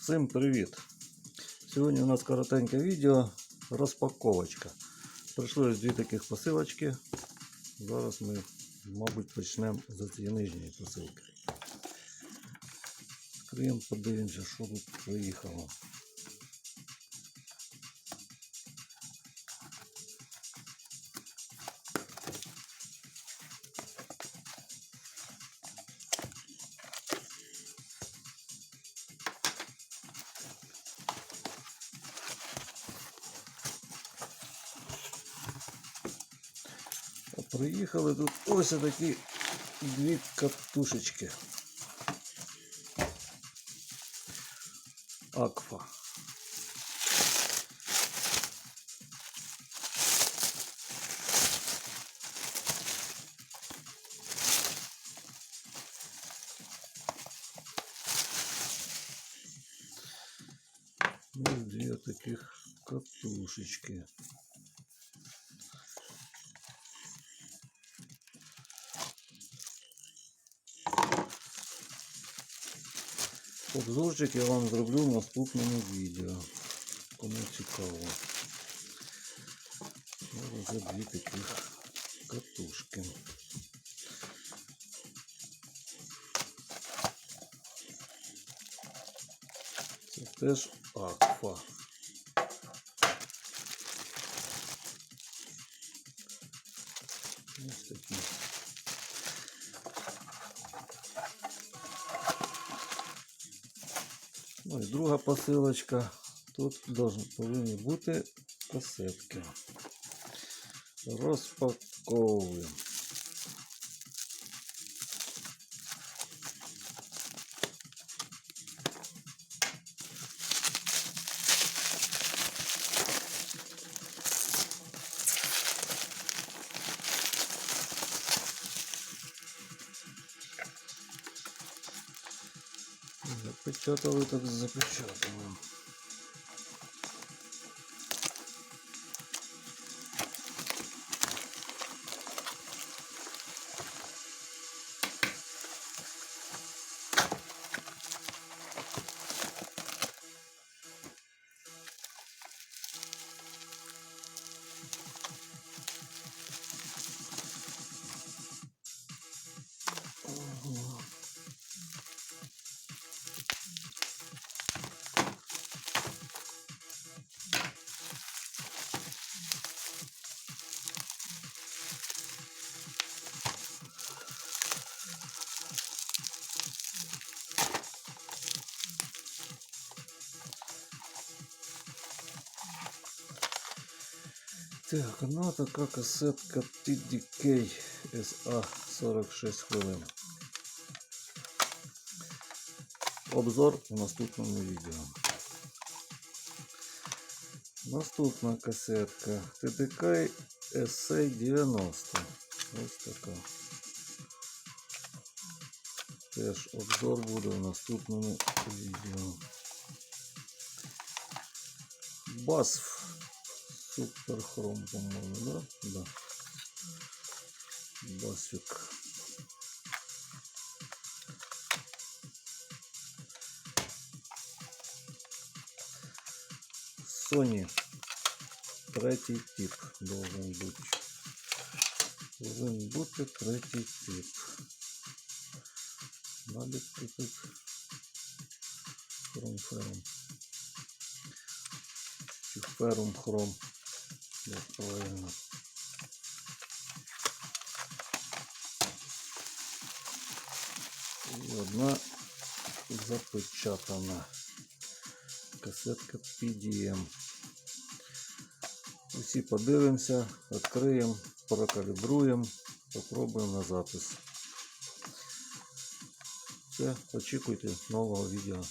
Всім привіт! Сьогодні у нас коротеньке відео розпаковочка. Прийшли ось дві таких посилочки. Зараз ми, мабуть, почнемо з цієї нижньої посилки. Відкриємо, подивимося, що тут приїхало. Приїхали тут ось такі дві катушечки. Акфа. Ось дві таких катушечки. Обзорчик я вам зроблю в наступному відео. Кому цікаво. Ось вже дві таких катушки. Це теж акфа. Ось такі. Ну і друга посилочка. Тут должны, повинні бути касетки. Розпаковуємо. Запечатали, так запечатали. Так, одна така касетка TDK SA 46 хвилин. Обзор у наступному відео. Наступна касетка TDK SA 90. Ось така. Теж обзор буде в наступному відео. BASF Супер хром, по-моему, да? Да. Басик. Sony. Третій тип должен бути. Должен бути третій тип. Надо тут хром фером. Чи ферум хром. Як правильно. І одна запечатана касетка PDM. Усі подивимося, відкриємо, прокалібруємо, попробуємо на запис. Все, очікуйте нового відео.